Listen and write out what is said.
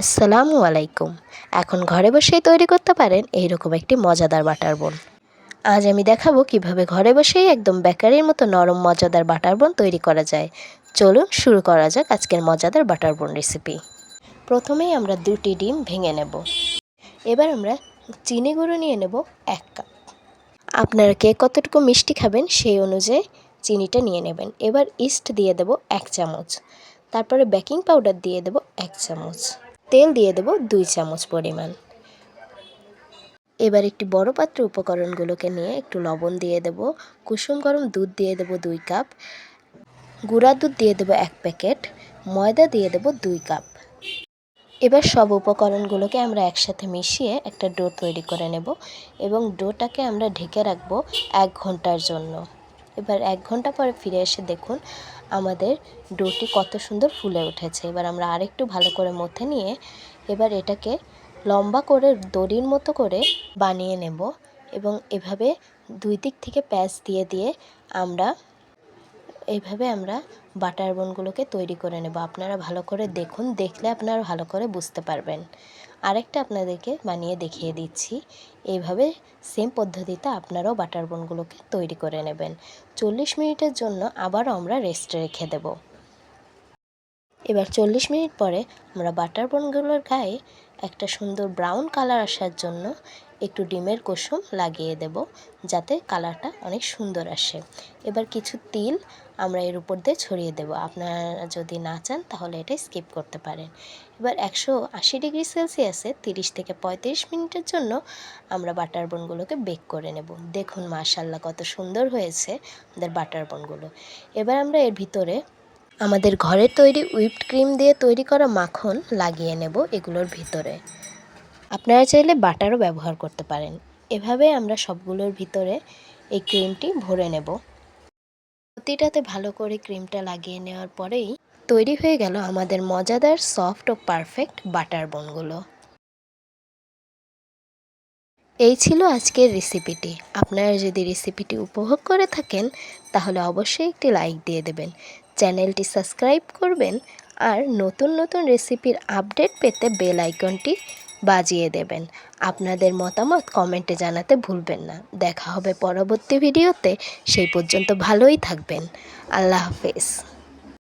আসসালামু আলাইকুম। এখন ঘরে বসেই তৈরি করতে পারেন এইরকম একটি মজাদার বাটার বোন। আজ আমি দেখাবো কীভাবে ঘরে বসেই একদম বেকারির মতো নরম মজাদার বাটার বোন তৈরি করা যায়। চলুন শুরু করা যাক আজকের মজাদার বাটার বোন রেসিপি প্রথমেই আমরা দুটি ডিম ভেঙে নেব। এবার আমরা চিনি গুঁড়ো নিয়ে নেব এক কাপ। আপনারা কে কতটুকু মিষ্টি খাবেন সেই অনুযায়ী চিনিটা নিয়ে নেবেন। এবার ইস্ট দিয়ে দেব এক চামচ। তারপরে বেকিং পাউডার দিয়ে দেব এক চামচ। তেল দিয়ে দেব দুই চামচ পরিমাণ। এবার একটি বড় পাত্রে উপকরণগুলোকে নিয়ে একটু লবণ দিয়ে দেব, কুসুম গরম দুধ দিয়ে দেব দুই কাপ, গুঁড়া দুধ দিয়ে দেব এক প্যাকেট, ময়দা দিয়ে দেব দুই কাপ। এবার সব উপকরণগুলোকে আমরা একসাথে মিশিয়ে একটা ডো তৈরি করে নেব এবং ডোটাকে আমরা ঢেকে রাখব এক ঘণ্টার জন্য। এবার এক ঘণ্টা পরে ফিরে এসে দেখুন আমাদের ডোটি কত সুন্দর ফুলে উঠেছে। এবার আমরা আরেকটু ভালো করে মথে নিয়ে এবার এটাকে লম্বা করে দড়ির মতো করে বানিয়ে নেব এবং এভাবে দুই দিক থেকে প্যাচ দিয়ে দিয়ে আমরা এইভাবে আমরা বাটার বোনগুলোকে তৈরি করে নেব। আপনারা ভালো করে দেখুন, দেখলে আপনারা ভালো করে বুঝতে পারবেন। আরেকটা আপনাদেরকে বানিয়ে দেখিয়ে দিচ্ছি। এইভাবে সেম পদ্ধতিতে আপনারাও বাটার বোনগুলোকে তৈরি করে নেবেন। চল্লিশ মিনিটের জন্য আবার আমরা রেস্টে রেখে দেব। এবার চল্লিশ মিনিট পরে আমরা বাটার বোনগুলোর গায়ে একটা সুন্দর ব্রাউন কালার আসার জন্য একটু ডিমের কুসুম লাগিয়ে দেব, যাতে কালারটা অনেক সুন্দর আসে। এবার কিছু তিল আমরা এর উপর দিয়ে ছড়িয়ে দেব। আপনারা যদি না চান, তাহলে এটা স্কিপ করতে পারেন। এবার একশো আশি ডিগ্রি সেলসিয়াসে তিরিশ থেকে পঁয়ত্রিশ মিনিটের জন্য আমরা বাটার বোনগুলোকে বেক করে নেব। দেখুন মাশাল্লাহ কত সুন্দর হয়েছে আমাদের বাটার বোনগুলো এবার আমরা এর ভিতরে আমাদের ঘরের তৈরি হুইপড ক্রিম দিয়ে তৈরি করা মাখন লাগিয়ে নেব এগুলোর ভিতরে। আপনারা চাইলে বাটারও ব্যবহার করতে পারেন। এভাবে আমরা সবগুলোর ভিতরে এই ক্রিমটি ভরে নেব। প্রতিটাতে ভালো করে ক্রিমটা লাগিয়ে নেওয়ার পরেই তৈরি হয়ে গেল আমাদের মজাদার সফট ও পারফেক্ট বাটার বোনগুলো। এই ছিল আজকের রেসিপিটি আপনারা যদি রেসিপিটি উপভোগ করে থাকেন, তাহলে অবশ্যই একটি লাইক দিয়ে দেবেন। চ্যানেলটি সাবস্ক্রাইব করবেন আর নতুন নতুন রেসিপির আপডেট পেতে বেল আইকনটি বাজিয়ে দেবেন। আপনাদের মতামত কমেন্টে জানাতে ভুলবেন না। দেখা হবে পরবর্তী ভিডিওতে। সেই পর্যন্ত ভালোই থাকবেন। আল্লাহ হাফেজ।